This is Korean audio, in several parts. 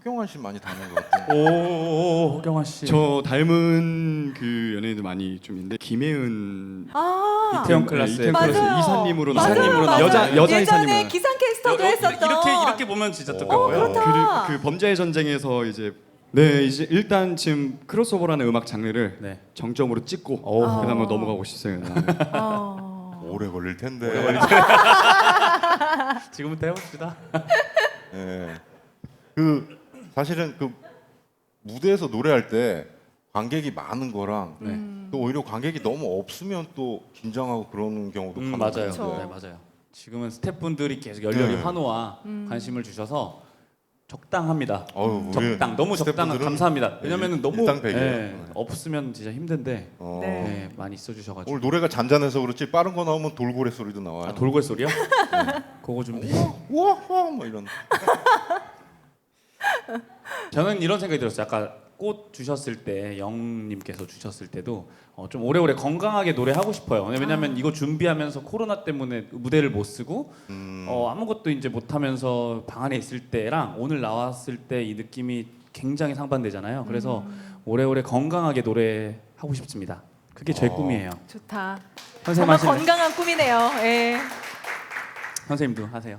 허경환 씨 많이 닮은 것 같아요. 오, 허경환 씨. 저 닮은 그 연예인들 많이 좀 있는데 김혜은 아 이태원 네, 클라스. 이태원 맞아요. 클라스 이사님으로 맞아요, 이사님으로 맞아요. 여자 여자 예전에 이사님으로 기상 캐스터도 했었던 이렇게 이렇게 보면 진짜 어, 똑같고요. 그렇다. 그, 그 범죄의 전쟁에서 이제 네 이제 일단 지금 크로스오버라는 음악 장르를 네. 정점으로 찍고 오. 아. 그다음에 넘어가고 싶어요. 어. 오래 걸릴 텐데. 지금부터 해봅시다. 예. 그 사실은 그 무대에서 노래할 때 관객이 많은 거랑 네. 또 오히려 관객이 너무 없으면 또 긴장하고 그러는 경우도 음, 간혹 맞아요. 네, 맞아요. 지금은 스태프분들이 계속 열렬히 네. 환호와 음. 관심을 주셔서 적당합니다. 어우, 우리 적당 너무 적당 감사합니다. 왜냐면은 일- 너무 일당백이에요. 예, 네. 없으면 진짜 힘든데 어, 네. 네, 많이 써주셔가지고 오늘 노래가 잔잔해서 그렇지 빠른 거 나오면 돌고래 소리도 나와요. 아, 돌고래 소리요? 그거 준비. 우와 우와 뭐 이런. 저는 이런 생각이 들었어요. 아까 꽃 주셨을 때 영님께서 주셨을 때도 어, 좀 오래오래 건강하게 노래하고 싶어요. 왜냐면 이거 준비하면서 코로나 때문에 무대를 못 쓰고 음, 어, 아무것도 이제 못 하면서 방 안에 있을 때랑 오늘 나왔을 때 이 느낌이 굉장히 상반되잖아요. 그래서 오래오래 건강하게 노래하고 싶습니다. 그게 제 어. 꿈이에요. 좋다. 선생님 정말 하시는 건강한 꿈이네요. 예. 선생님도 하세요.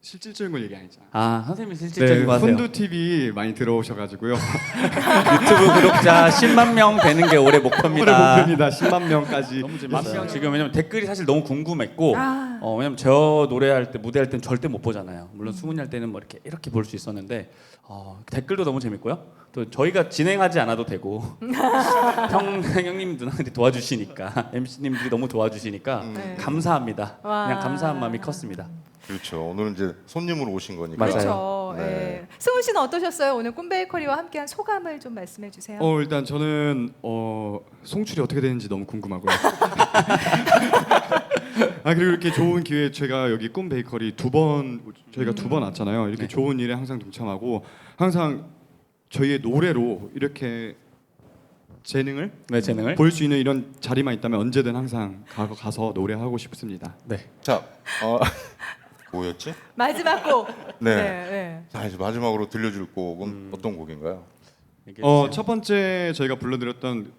실질적인 걸 얘기 아니잖아. 아 선생님이 실질적인 네, 거 하세요. 훈두 TV 많이 들어오셔가지고요. 유튜브 구독자 10만 명 되는 게 올해 올해 목표입니다. 목표입니다. 10만 명까지. 너무 재밌어요. 지금 왜냐면 댓글이 사실 너무 궁금했고 아. 어, 왜냐면 저 노래할 때 무대할 땐 절대 못 보잖아요. 물론 수문이 할 때는 뭐 이렇게 이렇게 볼 수 있었는데 어, 댓글도 너무 재밌고요. 또 저희가 진행하지 않아도 되고 형 형님 누나들이 도와주시니까 MC님들이 너무 도와주시니까 네. 감사합니다. 와. 그냥 감사한 마음이 컸습니다. 그렇죠. 오늘은 이제 손님으로 오신 거니까. 맞아요. 그렇죠. 네. 예. 승훈 씨는 어떠셨어요? 오늘 꿈베이커리와 함께한 소감을 좀 말씀해 주세요. 어 일단 저는 어 송출이 어떻게 되는지 너무 궁금하고요. 아 그리고 이렇게 좋은 기회에 제가 여기 꿈 베이커리 두 번 저희가 두 번 왔잖아요. 이렇게 네. 좋은 일에 항상 동참하고 항상 저희의 노래로 이렇게 재능을 네 재능을 볼수 있는 이런 자리만 있다면 언제든 항상 가, 가서 노래하고 싶습니다. 네. 자, 어, 뭐였지? 마지막 곡. 네. 네. 자 이제 마지막으로 들려줄 곡은 어떤 곡인가요? 어. 첫 번째 저희가 불러드렸던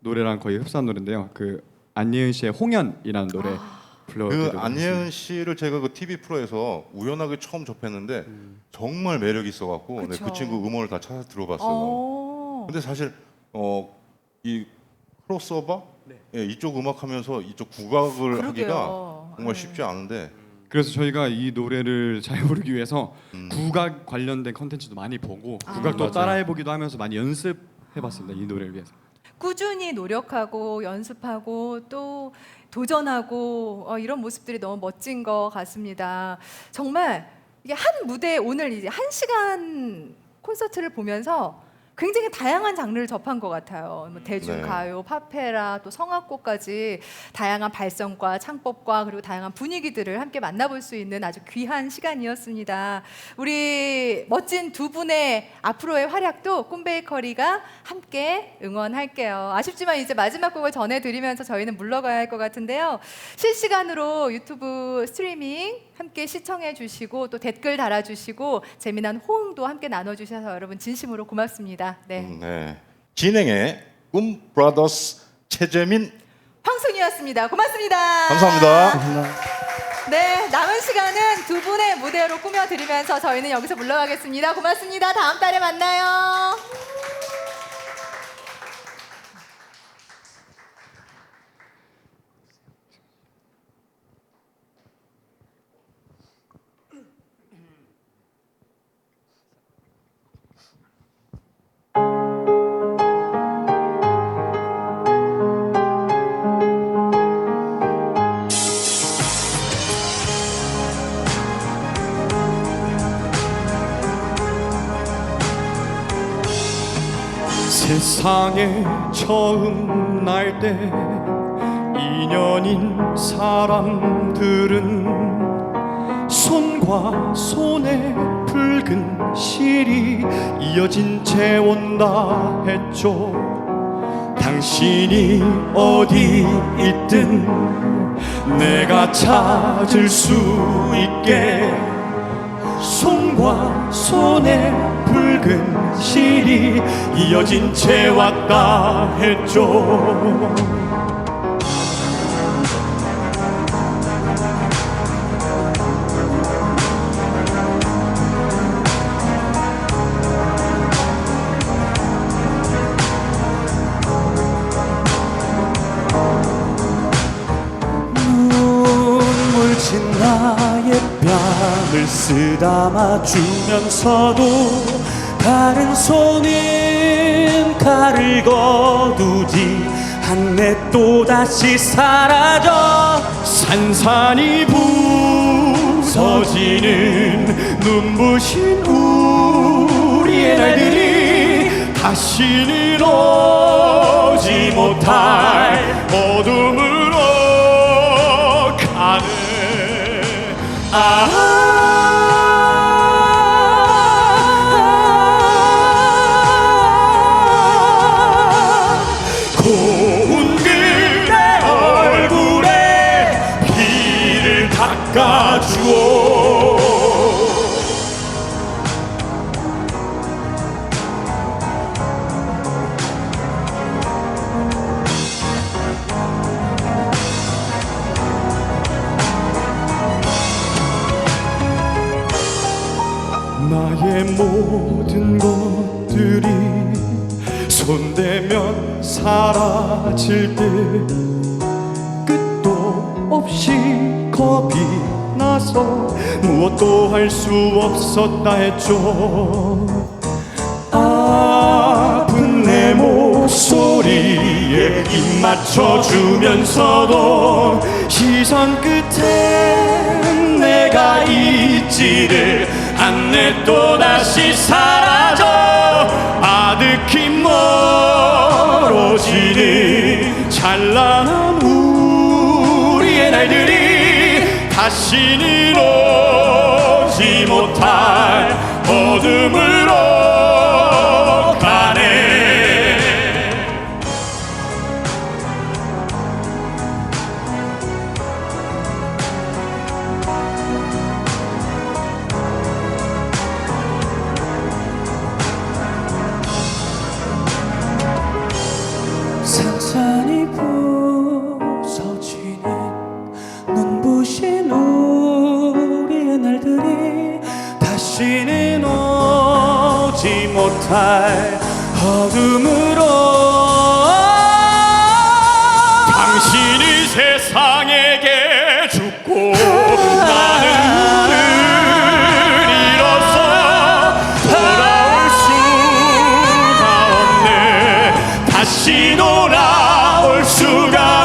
노래랑 거의 흡사한 노래인데요. 그 안예은 씨의 홍연이라는 노래 그 불러드리도록 안예은 씨를 제가 그 TV 프로에서 우연하게 처음 접했는데 정말 매력 있어갖고 네, 그쵸. 그 친구 음원을 다 찾아 들어봤어요. 어. 근데 사실 어, 이 크로스오버 네. 예, 이쪽 음악 하면서 이쪽 국악을 하기가 그러게요. 정말 네. 쉽지 않은데 그래서 저희가 이 노래를 잘 부르기 위해서 음. 국악 관련된 컨텐츠도 많이 보고 아. 국악도 맞아요. 따라해 보기도 하면서 많이 연습해 봤습니다 이 노래를 위해서. 꾸준히 노력하고 연습하고 또 도전하고 어, 이런 모습들이 너무 멋진 것 같습니다. 정말 이게 한 무대 오늘 이제 한 시간 콘서트를 보면서 굉장히 다양한 장르를 접한 것 같아요. 뭐 대중 네. 가요, 팝페라, 또 성악곡까지 다양한 발성과 창법과 그리고 다양한 분위기들을 함께 만나볼 수 있는 아주 귀한 시간이었습니다. 우리 멋진 두 분의 앞으로의 활약도 꿈베이커리가 함께 응원할게요. 아쉽지만 이제 마지막 곡을 전해드리면서 저희는 물러가야 할 것 같은데요. 실시간으로 유튜브 스트리밍 함께 시청해 주시고 또 댓글 달아 주시고 재미난 호응도 함께 나눠 주셔서 여러분 진심으로 고맙습니다. 네. 음, 네. 진행의 꿈 브라더스 최재민 황순이었습니다. 고맙습니다. 감사합니다. 네, 남은 시간은 두 분의 무대로 꾸며드리면서 저희는 여기서 물러가겠습니다. 고맙습니다. 다음 달에 만나요. 세상에 처음 날 때 인연인 사람들은 손과 손에 붉은 실이 이어진 채 온다 했죠. 당신이 어디 있든 내가 찾을 수 있게 손과 손에 붉은 실이 이어진 채 왔다 했죠 쓰다마 주면서도 다른 손은 칼을 거두지 않네 또다시 사라져 산산이 부서지는 눈부신 우리의 날들이 다시는 오지 못할 어둠 모든 것들이 손대면 사라질 때 끝도 없이 겁이 나서 무엇도 할 수 없었다 했죠. 아픈 내 목소리에 입 맞춰주면서도 시선 끝에 내가 있지를 않네 또다시 사라져. 아득히 멀어지는 찬란한 우리의 날들이 다시는 오지 못할 어둠으로 못할 어둠으로. 당신이 세상에게 죽고 나는 문을 잃어서 돌아올 수가 없네. 다시 돌아올 수가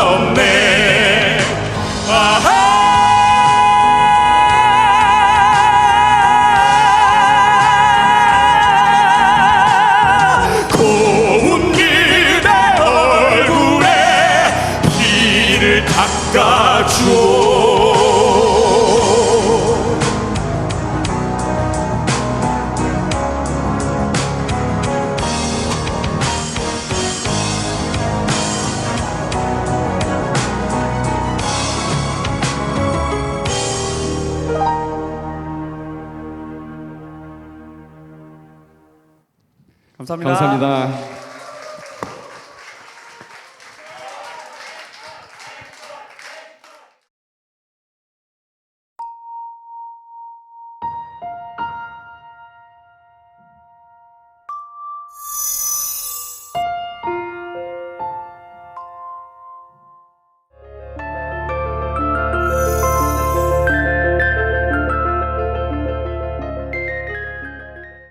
닦아주오 감사합니다. 감사합니다.